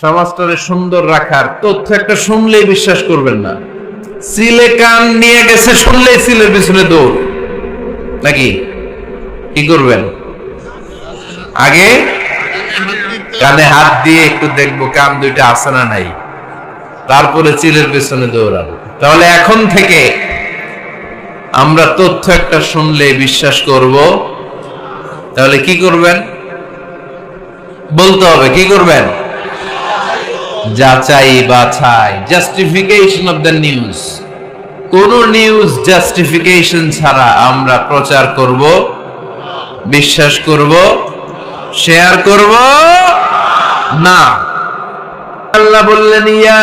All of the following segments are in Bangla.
সমাজটারে সুন্দর রাখার তথ্য একটা শুনলেই বিশ্বাস করবেন না। সিলে কান নিয়ে গেছে, শুনলেই সিলের পিছনে দৌড়। নাকি? কি করবেন? আগে কানে হাত দিয়ে একটু দেখব কান দুইটা আছে না নাই। তারপরে চিলের পেছনে দৌড়াবো। তাহলে এখন থেকে আমরা তথ্য একটা শুনলে বিশ্বাস করব। তাহলে কি করবেন? বলতে হবে, কি করবেন? যাচাই বাছাই জাস্টিফিকেশন অফ দ্য নিউজ কোন নিউজ জাস্টিফিকেশন ছাড়া আমরা প্রচার করব, বিশ্বাস করব শেয়ার করব? না। আল্লাহ বললেন, ইয়া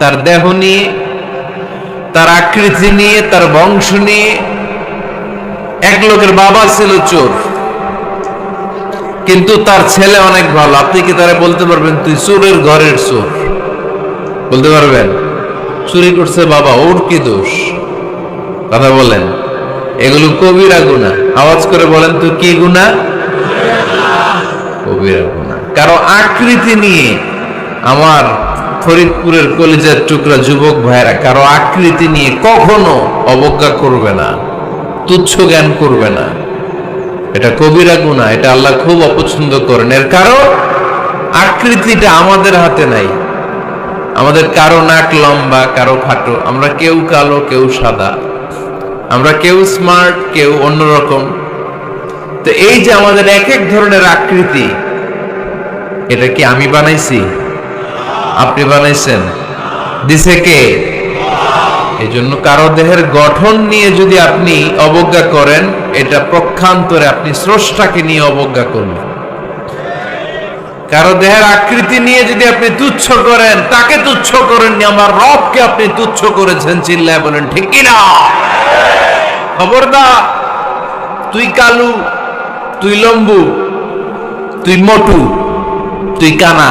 তার দেহ নিয়ে, তার আকৃতি নিয়ে, তার বংশ নিয়ে। এক লোকের বাবা ছিল চোর, কিন্তু তার ছেলে অনেক ভালো। আপনি কি তারা বলতে পারবেন, তুই চোরের ঘরের চোর? বলতে পারবেন? চুরি করছে বাবা, ওর কি দোষ? কথা বলেন। এগুলো কবিরা গুণা। আওয়াজ করে বলেন তুই কি গুণা? কবিরা গুণা। কারও আকৃতি নিয়ে আমার ফরিদপুরের কলিজার টুকরা যুবক ভাইরা কারও আকৃতি নিয়ে কখনো অবজ্ঞা করবে না, তুচ্ছ জ্ঞান করবে না। এটা কবিরা গুণা এটা আল্লাহ খুব অপছন্দ করেন। এর কারণ, আকৃতিটা আমাদের হাতে নাই। আমাদের কারও নাক লম্বা, কারও খাটো। আমরা কেউ কালো, কেউ সাদা। আমরা কেউ স্মার্ট, কেউ অন্যরকম। তো এই যে আমাদের এক এক ধরনের আকৃতি, এটা কি আমি বানাইছি? আপনি বানাইছেন। দিছে কে? এই জন্য কারও দেহের গঠন নিয়ে যদি আপনি অবজ্ঞা করেন, এটা প্রক্ষান্তরে আপনি স্রষ্টাকে নিয়ে অবজ্ঞা করবেন। কারও দেহের আকৃতি নিয়ে যদি আপনি তুচ্ছ করেন, তাকে তুচ্ছ করেননি, আমার রবকে আপনি তুচ্ছ করেছেন, চিল্লায় বলেন, ঠিক কিনা খবরদার, তুই কালু, তুই লম্বু, তুই মটু, তুই কানা।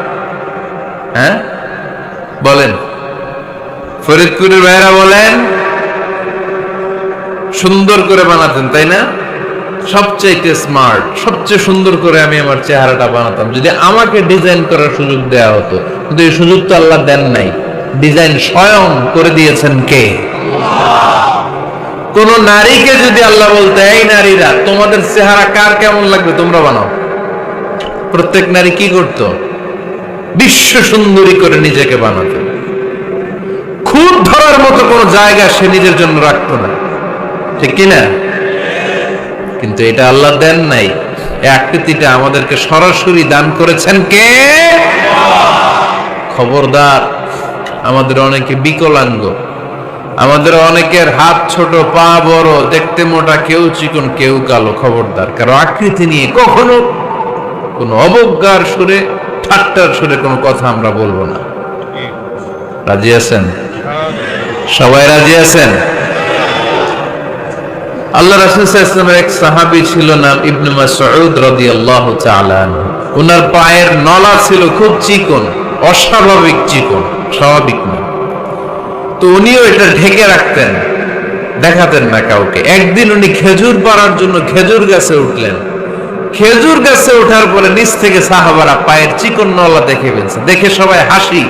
হ্যাঁ? বলেন। ফরিদপুরের ভাইরা বলেন, সুন্দর করে বানাতেন, তাই না? সবচেয়ে স্মার্ট সবচেয়ে সুন্দর করে আমি আমার চেহারাটা বানাতাম। যদি আমাকে ডিজাইন করার সুযোগ হতো, কিন্তু এই সুযোগ তো আল্লাহ দেন নাই। ডিজাইন স্বয়ং করে দিয়েছেন কে? কোন নারীকে যদি আল্লাহ বলতে, এই নারীরা, তোমাদের চেহারা কার কেমন লাগবে তোমরা বানাও? প্রত্যেক নারী কি করত? বিশ্ব সুন্দরী করে নিজেকে বানাতো। খুব ধরার মতো কোনো জায়গা সে নিজের জন্য রাখতো না। ঠিক কিনা? কিন্তু এটা আল্লাহ দেন নাই। আকৃতিটা আমাদেরকে সরাসরি দান করেছেন কে? খবরদার। আমাদের অনেকে বিকলাঙ্গ। আমাদের অনেকের হাত ছোট, পা বড়, দেখতে মোটা, কেউ চিকন, কেউ কালো। খবরদার। কারও আকৃতি নিয়ে কখনো কোনো অবজ্ঞার সুরে ঠাট্টার সুরে কোনো কথা আমরা বলব না। রাজি আছেন? সবাই রাজি আছেন? আল্লাহ রাসূল ইসলামের এক সাহাবী ছিল নাম ইবনে পায়ের নলা ছিল খুব চিকন, অস্বাভাবিক চিকন, স্বাভাবিক না। তো উনিও এটা ঢেকে রাখতেন, দেখাতেন না কাউকে। একদিন উনি খেজুর পাড়ার জন্য খেজুর গাছে উঠলেন। খেজুর গাছে ওঠার পরে নিচ থেকে সাহাবারা পায়ের চিকন নলা দেখে ফেলছে। দেখে সবাই হাসি।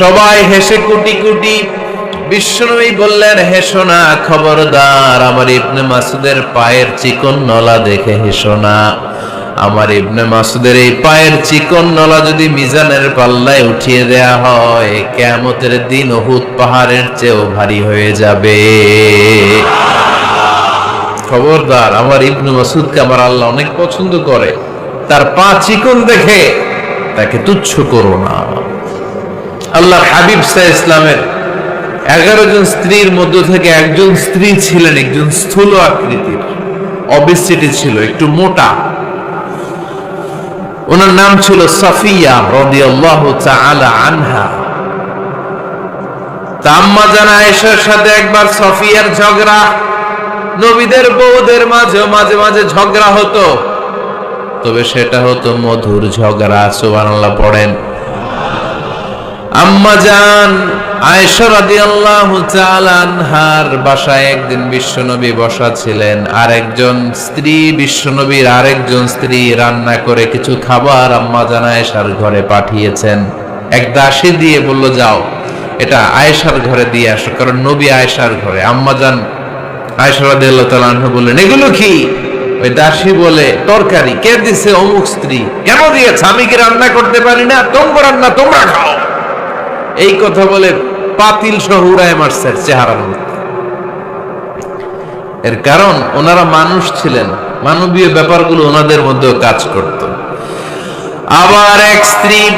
সবাই হেসে কুটি কুটি, বিশ্বনবী বললেন, হেসো না, খবরদার, আমার ইবনে মাসুদের পায়ের চিকন নলা দেখে হেসো না। আমার ইবনে মাসুদের এই পায়ের চিকন নলা যদি মিজানের পাল্লায় উঠিয়ে দেয়া হয়, কেয়ামতের দিন উহুদ পাহাড়ের চেয়েও ভারী হয়ে যাবে। খবরদার, আমার ইবনে মাসুদকে আমার আল্লাহ অনেক পছন্দ করে। তার পা চিকন দেখে তাকে তুচ্ছ করো না। আল্লাহ হাবিব সাহ ইসলামের এগারো জন স্ত্রীর মধ্য থেকে একজন স্ত্রী ছিলেন একজন স্থূল আকৃতির। অবিসিটি ছিল, একটু মোটা। ওনার নাম ছিল সাফিয়া রাদিয়াল্লাহু তাআলা আনহা। তাম্মা জানা আয়েশার সাথে একবার সফিয়ার ঝগড়া নবীদের বউদের মাঝে মাঝে মাঝে ঝগড়া হতো। তবে সেটা হতো মধুর ঝগড়া, সুবহানাল্লাহ, পড়েন। আম্মা জান আয়েশা রাদিয়াল্লাহু তাআলা আনহার বাসায় একদিন বিশ্বনবী বসা ছিলেন। আর একজন স্ত্রী, বিশ্বনবীর আরেকজন স্ত্রী রান্না করে কিছু খাবার আম্মা জান আয়েশার ঘরে পাঠিয়েছেন। এক দাসী দিয়ে বলল, যাও। এটা আয়েশার ঘরে দিয়ে আসো, কারণ নবী আয়েশার ঘরে। আম্মা জান আনহা বললেন, এগুলো কি? ওই দাসী বলে, তরকারি। কে দিছে অমুক স্ত্রী? কেন দিয়েছে? আমি কি রান্না করতে পারি না? তোমরা রান্না, তোমরা খাও। এই কথা বলে পাতিল সহ উড়ায় মারছে চেহারার মধ্যে। এর কারণ, ওনারা মানুষ ছিলেন। মানবীয় ব্যাপারগুলো ওনাদের মধ্যেও কাজ করত। আবার এক স্ত্রী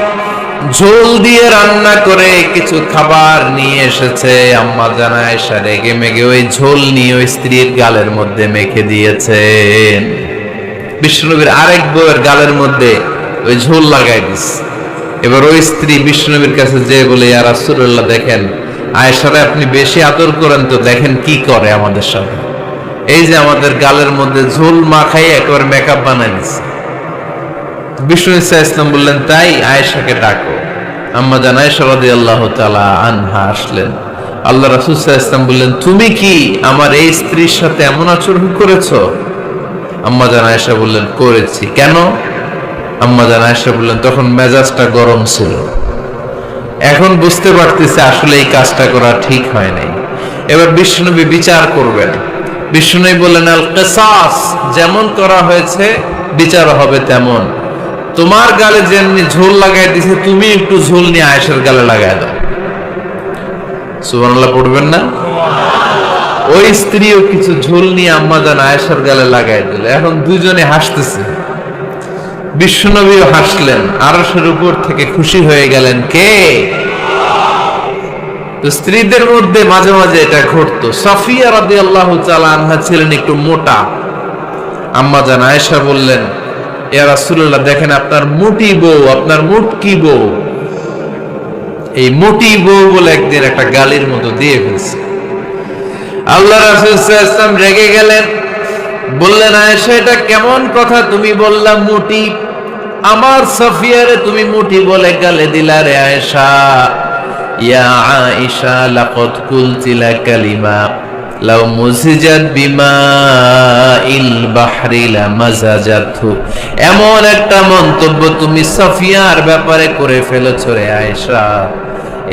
ঝোল দিয়ে রান্না করে কিছু খাবার নিয়ে এসেছে। আম্মা জানা এসা রেগে মেগে ওই ঝোল নিয়ে ওই স্ত্রীর গালের মধ্যে মেখে দিয়েছেন বিষ্ণুনবীর আরেক বউয়ের গালের মধ্যে ওই ঝোল লাগাই দিচ্ছে এবার ওই স্ত্রী বিষ্ণুনবীর কাছে যে বলে, ইয়া রাসূলুল্লাহ, দেখেন, আয়েশারে আপনি বেশি আদর করেন তো, দেখেন কি করে আমাদের সাথে। এই যে আমাদের গালের মধ্যে ঝোল মাখাই একবার মেকআপ বানাই দিচ্ছে বিষ্ণু ইসা ইসলাম বললেন, তাই আয়েশাকে ডাকো। আম্মা জান আয়েশা রাদিয়াল্লাহু তাআলা আনহা আসলেন। আল্লাহ সাল্লাল্লাহু ইসলাম বললেন, তুমি কি আমার এই স্ত্রীর সাথে এমন আচরণ করেছ? আম্মা জান আয়েশা বললেন, করেছি। কেন? আম্মা জান আয়েশা বললেন, তখন মেজাজটা গরম ছিল। এখন বুঝতে পারতেছে আসলে এই কাজটা করা ঠিক হয় নাই। এবার বিষ্ণুনবী বিচার করবেন। বিষ্ণুনবী বললেন আল কেসাস যেমন করা হয়েছে, বিচার হবে তেমন। তোমার গালে যেমনি ঝোল লাগাই দিছে, তুমি একটু ঝোল নিয়ে আয়েশার গালে লাগাই দাও। সুবহানাল্লাহ, পড়বেন না? ওই স্ত্রীও কিছু ঝোল নিয়ে আম্মা জান আয়েশার গালে লাগাই দিল। এখন দুজনে হাসতেছে। বিশ্বনবীও হাসলেন। আরশের উপর থেকে খুশি হয়ে গেলেন কে? তো স্ত্রীদের মধ্যে মাঝে মাঝে এটা ঘটতো। সাফিয়া রাদি আল্লাহ আনহা ছিলেন একটু মোটা। আম্মা জান আয়েশা বললেন ইয়া দেখেন আপনার মুটি বউ, আপনার মুটকি বউ? এই মুটি বউ বলে একদিন একটা গালির মতো দিয়ে ফেলছে। আল্লাহ রাসূল সাল্লাল্লাহু রেগে গেলেন, বললেন, আয়েশা, এটা কেমন কথা তুমি বললা মুটি? আমার সফিয়ারে তুমি মুটি বলে গালে দিলা রে আয়েশা। ইয়া আয়েশা, লাকাদ কুলতিলা কালিমা। লাউ মুসিজাত বিমা ইল বাহরি লামাজাজাতহু। এমন একটা মন্তব্য তুমি সাফিয়ার ব্যাপারে করে ফেলেছ রে আয়েশা।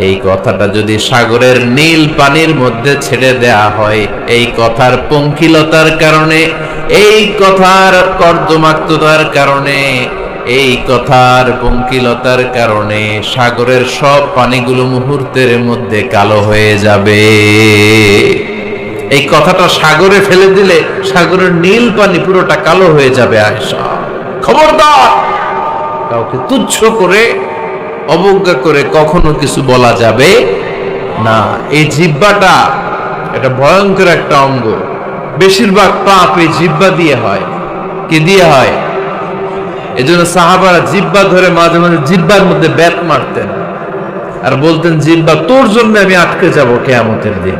এই কথাটা যদি সাগরের নীল পানির মধ্যে ছেড়ে দেয়া হয়, এই কথার পঙ্কিলতার কারণে, এই কথার কর্দমাক্ততার কারণে, এই কথার পঙ্কিলতার কারণে সাগরের সব পানিগুলো মুহূর্তের মধ্যে কালো হয়ে যাবে। এই কথাটা সাগরে ফেলে দিলে সাগরের নীল পানি পুরোটা কালো হয়ে যাবে আয়সা খবরদার! কাউকে তুচ্ছ করে, অবজ্ঞা করে কখনো কিছু বলা যাবে না। এই জিব্বাটা এটা ভয়ঙ্কর একটা অঙ্গ। বেশিরভাগ পাপ এই জিব্বা দিয়ে হয়। কি দিয়ে হয়? এজন্য সাহাবারা জিব্বা ধরে মাঝে মাঝে জিব্বার মধ্যে ব্যাট মারতেন। আর বলতেন জিব্বা তোর জন্য আমি আটকে যাব কেয়ামতের দিন।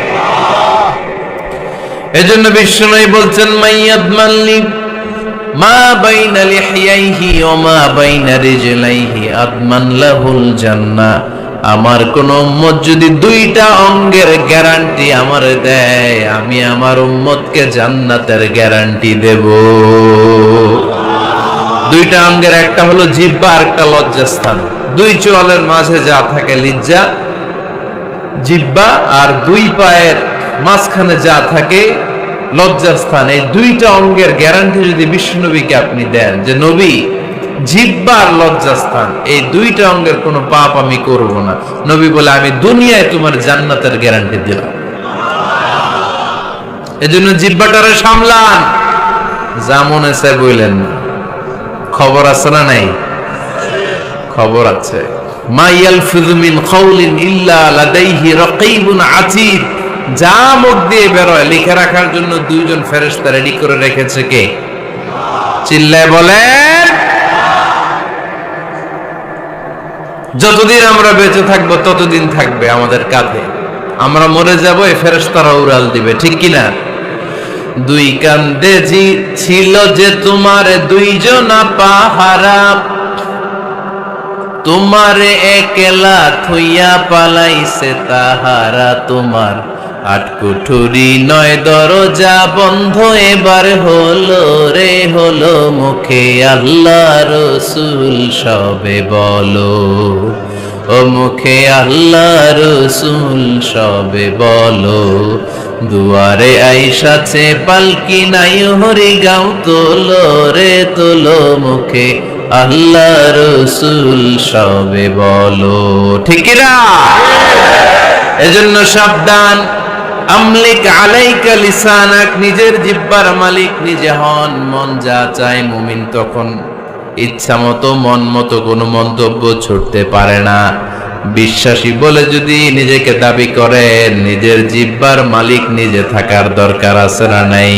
এজন্য বিষ্ণু বলছেন, মাইয়াদ মাল্লি, মা বাইনা লিহিয়াইহি ওয়া মা বাইনা রিজলাইহি আদমান লাহুল জান্নাহ আমার কোন উম্মত যদি দুইটা অঙ্গের গ্যারান্টি আমার দেয়, আমি আমার উম্মতকে জান্নাতের গ্যারান্টি দেব। দুইটা অঙ্গের, একটা হলো জিব্বা আর একটা লজ্জাস্থান। দুই চোয়ালের মাঝে যা থাকে লিজ্জা জিব্বা আর দুই পায়ের মাঝখানে যা থাকে, লজ্জার স্থান। এই দুইটা অঙ্গের গ্যারান্টি যদি বিষ্ণুনবীকে আপনি দেন, যে নবী জিব্বার লজ্জাস্থান এই দুইটা অঙ্গের কোনো পাপ আমি করব না। নবী বলে, আমি দুনিয়ায় তোমার জান্নাতের গ্যারান্টি দিলাম। এজন্য জিব্বাটারে সামলান। যা মনে চায় বললেন খবর আছে না নাই? খবর আছে। মা ইয়ালফিযু মিন কাউলিন ইল্লা লাদাইহি রাকীবুন আতীদ। যা মুখ দিয়ে বেরোয়, লিখে রাখার জন্য দুইজন ফেরেশতা রেডি করে রেখেছে কে? চিল্লায় বলেন। যতদিন আমরা বেঁচে থাকব, ততদিন থাকবে আমাদের কাঁধে। আমরা মরে যাব, এই ফেরেশতারা উড়াল দিবে, ঠিক কিনা? দুই কান্দে জি ছিল যে তোমার দুইজনা পাহারা। তোমারে একলা থইয়া পালাইছে তাহারা তোমার। আটকুঠুরি নয় দরজা বন্ধ, এবার হলো রে, হলো মুখে আল্লাহ রসুল, সবে বলো। ও মুখে আল্লাহ রসুল, সবে বলো। দুয়ারে আইসাছে পালকি নাই, হরি গাও তোলো রে, তোলো মুখে আল্লাহ রসুল, সবে বলো। ঠিক না এজন্য সাবধান। আমলিক আলাইকা লিসানাক, নিজের জিব্বার মালিক, নিজে হন, মন যা চায় মুমিন তখন। ইচ্ছা মতো, মন মতো, কোনো মন্তব্য ছুটতে পারে না। বিশ্বাসী বলে যদি নিজেকে দাবি করে নিজের জিব্বার মালিক নিজে থাকার দরকার আছে না নাই?